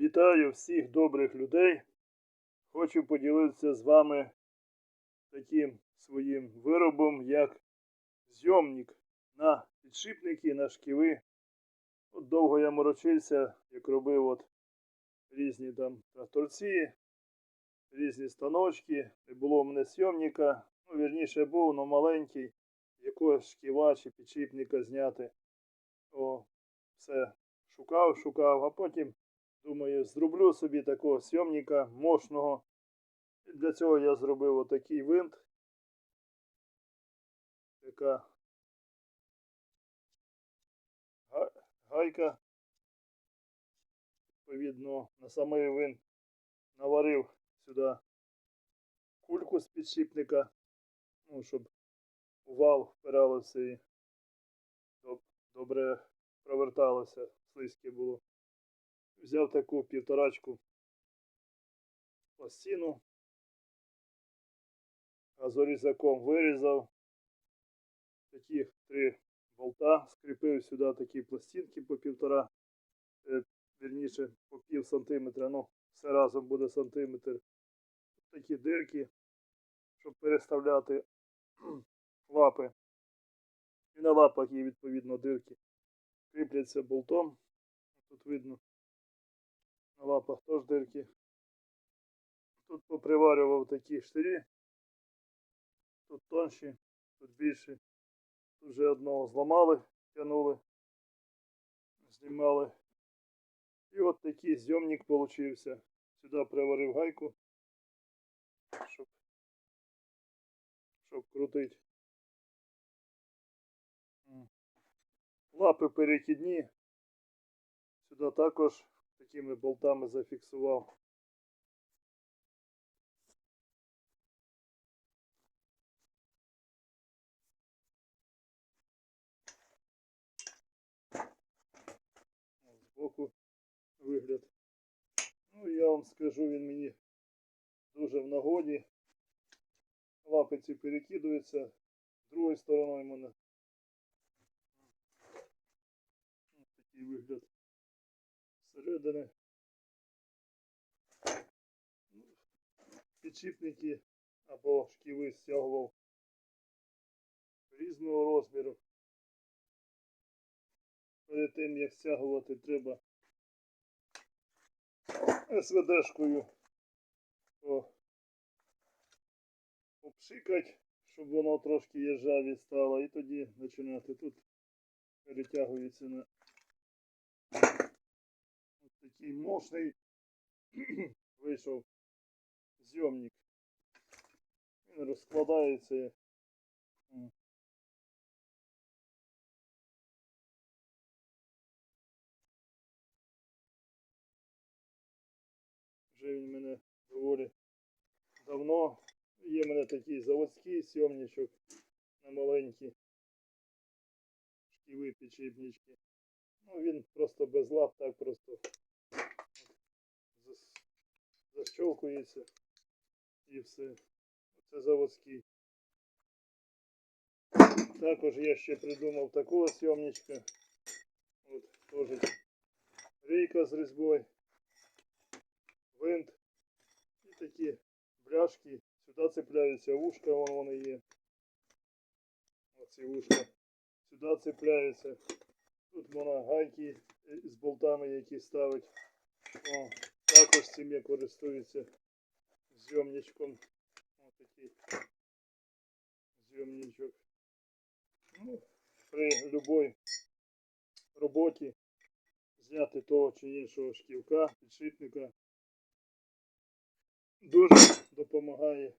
Вітаю всіх добрих людей. Хочу поділитися з вами таким своїм виробом, як зйомник на підшипники, на шківи. От довго я морочився, як робив от різні там тракторці, різні станочки. Не було в мене зйомника. Ну, вірніше був, але маленький, якогось шківа чи підшипника зняти. О, все шукав, шукав, а потім Думаю, зроблю собі такого сйомника мощного. Для цього я зробив отакий винт. Така гайка. Відповідно, на самий винт наварив сюди кульку з підшипника, ну, щоб вал впиралося і добре проверталося, слизьке було. Взяв таку півторачку пластину, газорізаком вирізав. Такі три болта, скріпив сюди такі пластинки по півтора, е, вірніше по пів сантиметра, ну, все разом буде сантиметр. Такі дирки, щоб переставляти лапи. І на лапах є відповідно дирки. Кріпляться болтом. Тут видно. На лапах теж дирки. Тут поприварював такі штирі. Тут тонші, тут більші. Тут вже одного зламали, тянули, знімали. І от такий зйомник получився. Сюди приварив гайку, щоб, щоб крутити. Лапи перехідні. Сюди також такими болтами зафіксував. Збоку вигляд. Ну, я вам скажу, він мені дуже в нагоді. Лапи ці перекидуються. Другою стороною мене. Ось такий вигляд Ну, Підшипники або шківи стягував різного розміру. Перед тим як стягувати треба СВДшкою обшикати, щоб воно трошки єржаві стало, і тоді починати. Тут перетягується на такий мощний вийшов зйомник. Він розкладається. Вже він мене доволі давно. Є в мене такий заводський сйомничок на маленькі шківи підшипнички. Ну він просто без лап, так просто защолкується і все. Це заводський. Також я ще придумав такого сйомничка. От теж рейка з різьбою, винт і такі бляшки. Сюди цепляються вушка, вон вони є. Оці вушка. Сюди цепляються. Тут можна гайки з болтами, які ставить. О, також цим я користуюся зйомничком. Ось такий зйомничок. Ну, при будь-якій роботі зняти того чи іншого шківка, підшипника дуже допомагає.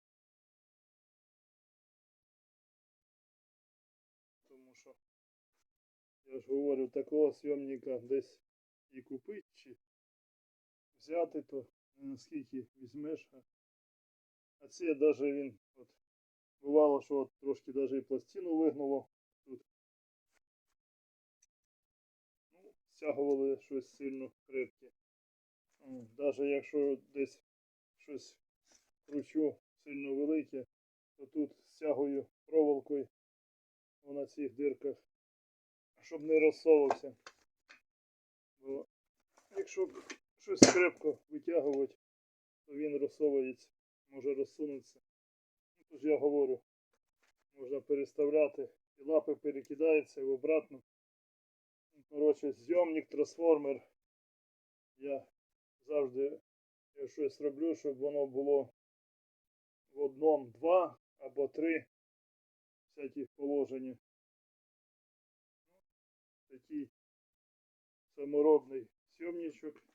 Тому що я ж говорю, такого зйомника десь і купити взяти, то наскільки візьмеш. А, а це навіть він от, бувало, що от трошки навіть і пластину вигнуло тут. Ну, стягували щось сильно крепке. Навіть якщо десь щось кручу сильно велике, то тут стягую проволокою на цих дирках, щоб не розсовувався. Бо якщо б щось крепко витягувати, то він розсовується, може розсунутися. Ну, Тож я говорю, можна переставляти, і лапи перекидаються і обратно. Ну, Коротше, зйомник, трансформер. Я завжди я щось роблю, щоб воно було в одному два або три всяких положення. Такий саморобний сьомничок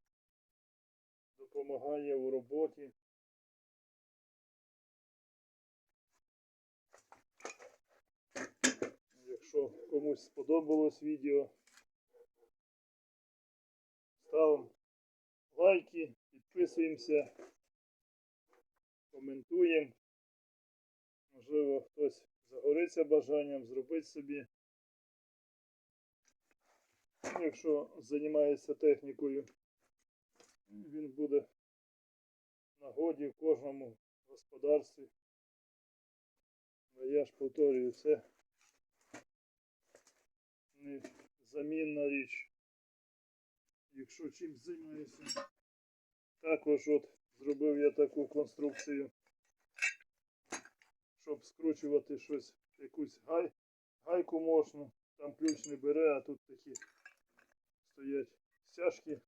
допомагає у роботі. Якщо комусь сподобалось відео, ставимо лайки, підписуємося, коментуємо. Можливо, хтось загориться бажанням зробити собі. Ну, Якщо займається технікою, він буде нагоді в кожному господарстві. Я ж повторюю, це незамінна річ. Якщо чим займаюся. Також от зробив я таку конструкцію, щоб скручувати щось, якусь гай, гайку можна. Там ключ не бере, а тут такі стоять стяжки,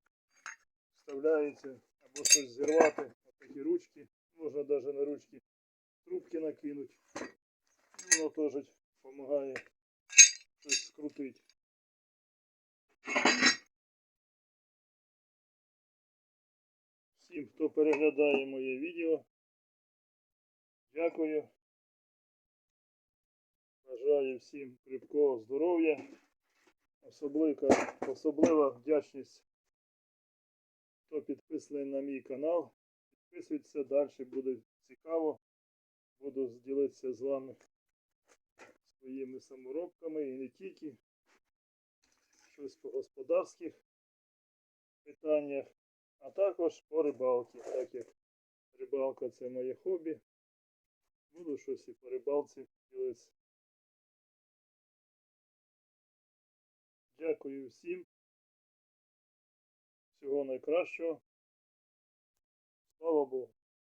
вставляється, або щось зірвати, такі ручки, можна навіть на ручки трубки накинути. Воно теж допомагає щось скрутити. Всім, хто переглядає моє відео, дякую. Бажаю всім крепкого здоров'я. Особлива, особлива вдячність, хто підписаний на мій канал. Підписуйтесь, далі буде цікаво. Буду ділитися з вами своїми саморобками і не тільки. Щось по господарських питаннях, а також по рибалці, так як рибалка це моє хобі. Буду щось і по рибалці ділитися. Дякую всім. Всього найкращого. Слава Богу.